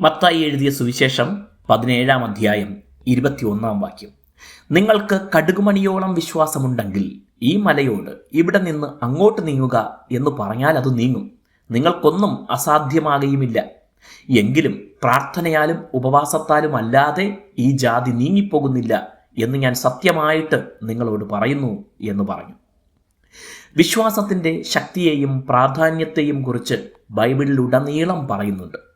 മത്തായി എഴുതിയ സുവിശേഷം പതിനേഴാം അധ്യായം ഇരുപത്തിയൊന്നാം വാക്യം. നിങ്ങൾക്ക് കടുകുമണിയോളം വിശ്വാസമുണ്ടെങ്കിൽ ഈ മലയോട് ഇവിടെ നിന്ന് അങ്ങോട്ട് നീങ്ങുക എന്ന് പറഞ്ഞാൽ അത് നീങ്ങും. നിങ്ങൾക്കൊന്നും അസാധ്യമാകുകയുമില്ല എങ്കിലും പ്രാർത്ഥനയാലും ഉപവാസത്താലും അല്ലാതെ ഈ ജാതി നീങ്ങിപ്പോകുന്നില്ല എന്ന് ഞാൻ സത്യമായിട്ട് നിങ്ങളോട് പറയുന്നു എന്ന് പറഞ്ഞു. വിശ്വാസത്തിന്റെ ശക്തിയെയും പ്രാധാന്യത്തെയും കുറിച്ച് ബൈബിളിലുടനീളം പറയുന്നുണ്ട്.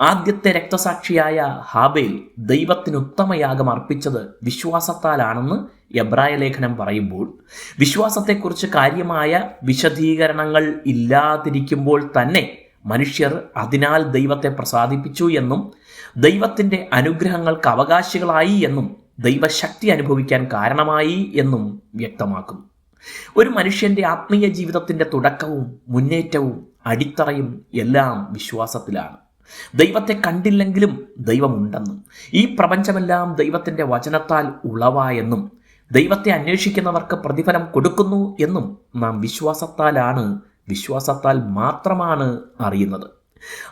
ആദ്യത്തെ രക്തസാക്ഷിയായ ഹാബേൽ ദൈവത്തിന് ഉത്തമയാഗം അർപ്പിച്ചത് വിശ്വാസത്താലാണെന്ന് എബ്രായ ലേഖനം പറയുമ്പോൾ വിശ്വാസത്തെക്കുറിച്ച് കാര്യമായ വിശദീകരണങ്ങൾ ഇല്ലാതിരിക്കുമ്പോൾ തന്നെ മനുഷ്യർ അതിനാൽ ദൈവത്തെ പ്രസാദിപ്പിച്ചു എന്നും ദൈവത്തിന്റെ അനുഗ്രഹങ്ങൾക്ക് അവകാശികളായി എന്നും ദൈവശക്തി അനുഭവിക്കാൻ കാരണമായി എന്നും വ്യക്തമാക്കുന്നു. ഒരു മനുഷ്യന്റെ ആത്മീയ ജീവിതത്തിന്റെ തുടക്കവും മുന്നേറ്റവും അടിത്തറയും എല്ലാം വിശ്വാസത്തിലാണ്. ദൈവത്തെ കണ്ടില്ലെങ്കിലും ദൈവമുണ്ടെന്നും ഈ പ്രപഞ്ചമെല്ലാം ദൈവത്തിന്റെ വചനത്താൽ ഉളവായെന്നും ദൈവത്തെ അന്വേഷിക്കുന്നവർക്ക് പ്രതിഫലം കൊടുക്കുന്നു എന്നും നാം വിശ്വാസത്താലാണ് വിശ്വാസത്താൽ മാത്രമാണ് അറിയുന്നത്.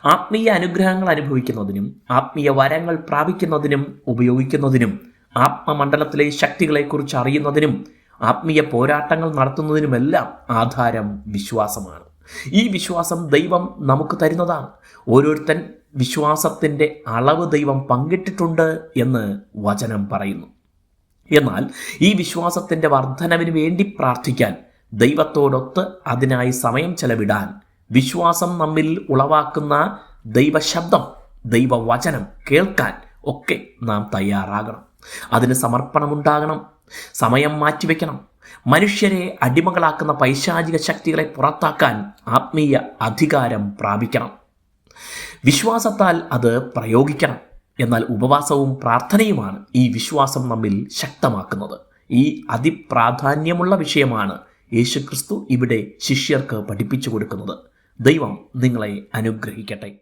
ആത്മീയ അനുഗ്രഹങ്ങൾ അനുഭവിക്കുന്നതിനും ആത്മീയ വരങ്ങൾ പ്രാപിക്കുന്നതിനും ഉപയോഗിക്കുന്നതിനും ആത്മമണ്ഡലത്തിലെ ശക്തികളെക്കുറിച്ച് അറിയുന്നതിനും ആത്മീയ പോരാട്ടങ്ങൾ നടത്തുന്നതിനുമെല്ലാം ആധാരം വിശ്വാസമാണ്. ഈ വിശ്വാസം ദൈവം നമുക്ക് തരുന്നതാണ്. ഓരോരുത്തൻ വിശ്വാസത്തിന്റെ അളവ് ദൈവം പങ്കിട്ടിട്ടുണ്ട് എന്ന് വചനം പറയുന്നു. എന്നാൽ ഈ വിശ്വാസത്തിന്റെ വർധനവിന് വേണ്ടി പ്രാർത്ഥിക്കാൻ ദൈവത്തോടൊത്ത് അതിനായി സമയം ചെലവിടാൻ വിശ്വാസം നമ്മിൽ ഉളവാക്കുന്ന ദൈവശബ്ദം ദൈവവചനം കേൾക്കാൻ ഒക്കെ നാം തയ്യാറാകണം. അതിന് സമർപ്പണമുണ്ടാകണം. സമയം മാറ്റിവെക്കണം. മനുഷ്യരെ അടിമകളാക്കുന്ന പൈശാചിക ശക്തികളെ പുറത്താക്കാൻ ആത്മീയ അധികാരം പ്രാപിക്കണം. വിശ്വാസത്താൽ അത് പ്രയോഗിക്കണം. എന്നാൽ ഉപവാസവും പ്രാർത്ഥനയുമാണ് ഈ വിശ്വാസം നമ്മിൽ ശക്തമാക്കുന്നത്. ഈ അതിപ്രാധാന്യമുള്ള വിഷയമാണ് യേശുക്രിസ്തു ഇവിടെ ശിഷ്യർക്ക് പഠിപ്പിച്ചു കൊടുക്കുന്നത്. ദൈവം നിങ്ങളെ അനുഗ്രഹിക്കട്ടെ.